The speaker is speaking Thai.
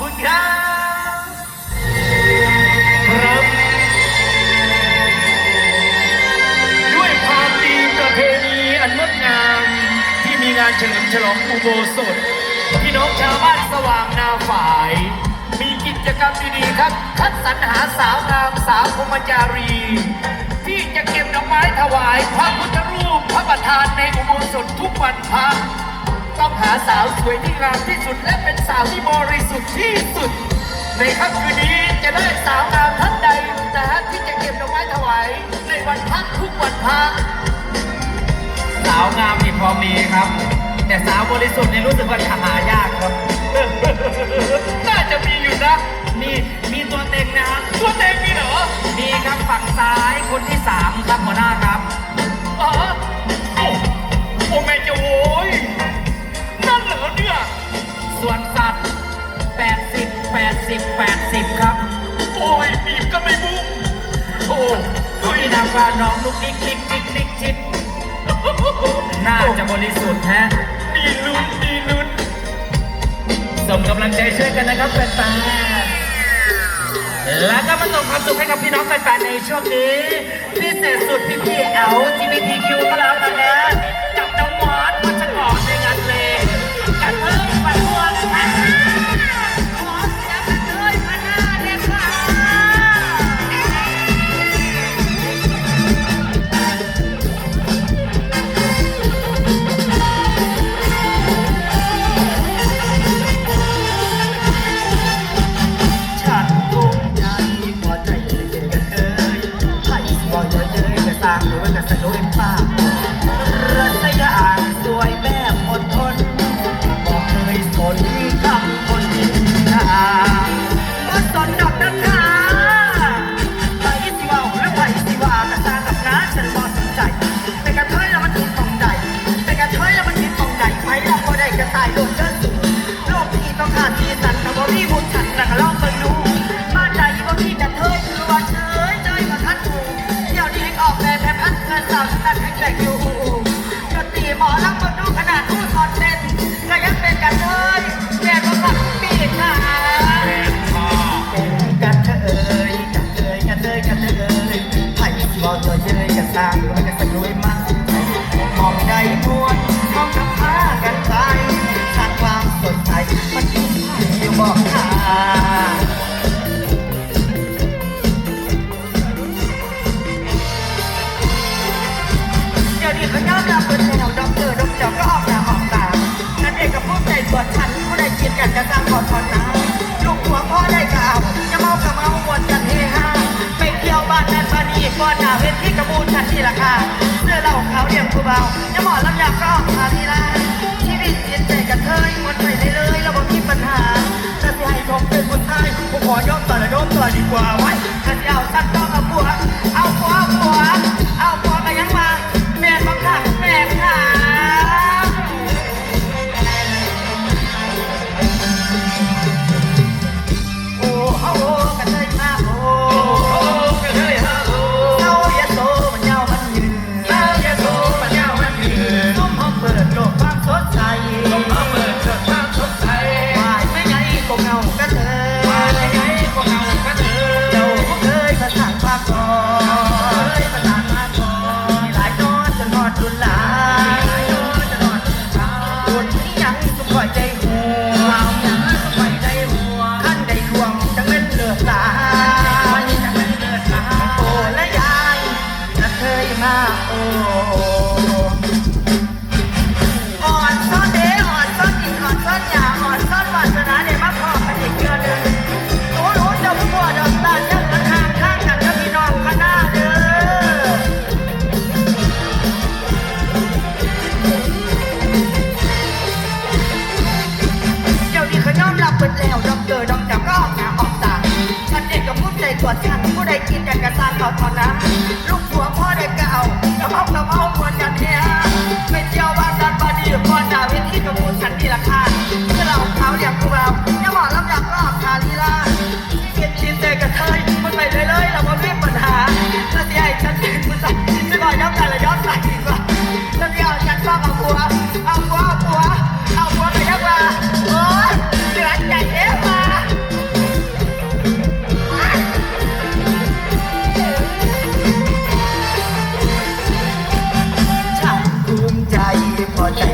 คุณครับครับ ด้วยความดีประเพณีอันงดงาม ที่มีงานเฉลิมฉลองอุโบสถพี่น้องชาวบ้านสว่างนาฝ่าย มีกิจกรรมดีๆครับ คัดสรรหาสาวงามสาวพมจารี ที่จะเก็บดอกไม้ถวายพระพุทธรูปพระประธานในอุโบสถทุกวันพระ ต้องหาสาวสวยที่งามที่สุด และเป็นสาวที่บริสุทธิ์ที่สุด ในค่ำคืนนี้จะได้สาวงามท่านใดนะฮะที่จะเก็บดอกไม้ถวายในวันพักทุกวันพักสาวงามนี่พอมีครับ แต่สาวบริสุทธิ์นี่รู้สึกว่าจะหายากครับ น่าจะมีอยู่นะนี่มีตัวเต็งนะครับตัวเองมีเหรอ มีครับฝั่งซ้ายคนที่สามครับหัวหน้าครับ น้องลูกนิกนิกนิกนิกชิดน่าจะบริสุทธิ์ฮะมีลุ้นมีลุ้นส่งกำลังใจช่วยกันนะครับแฟนๆแล้วก็มาส่งความสุขให้กับพี่น้องแฟนๆในช่วงนี้พิเศษสุดพี่พี่เอล GBTQ ก็แล้ แต่งอยู่ดนตรีหมอลำมาดูขนาดผู้สอนเต้นก็ยังเป็นกันเทยแก่ก็ขับปีกค่ะเป็นกันเทยกันเทยกันเทยกันเทยไผ่บอกตัวเยยกันสร้างมันก็สนุกมากมองใจมวนมองคำพากันไปสร้างความสดใสมันอยู่ที่บอกทาง คิดกันกจะสร้างพอทอนน้ำลูกหัวพ่อได้ข่าวจะเมากับเมาหมดกันเฮฮาไปเที่ยวบ้านแม่ปานีก่อนหน้าเวทีกระบูนทันที่ราคาเสื้อเหล่าเขาวเดี่ยงผู้เบาจะหมอลำยาก็พาที ใจตัวฉันผู้ใดกินอยากระซางเขาทอนนะลูกหัวพ่อได้เก่ากระเพากระเพาะควรกันเนี่ยไปเที่ยวบ้านดันบาดีพ่อนดาวิธีกับมูฉันนี่ราคาเมื่อเราเขาเรียกพวกเรา for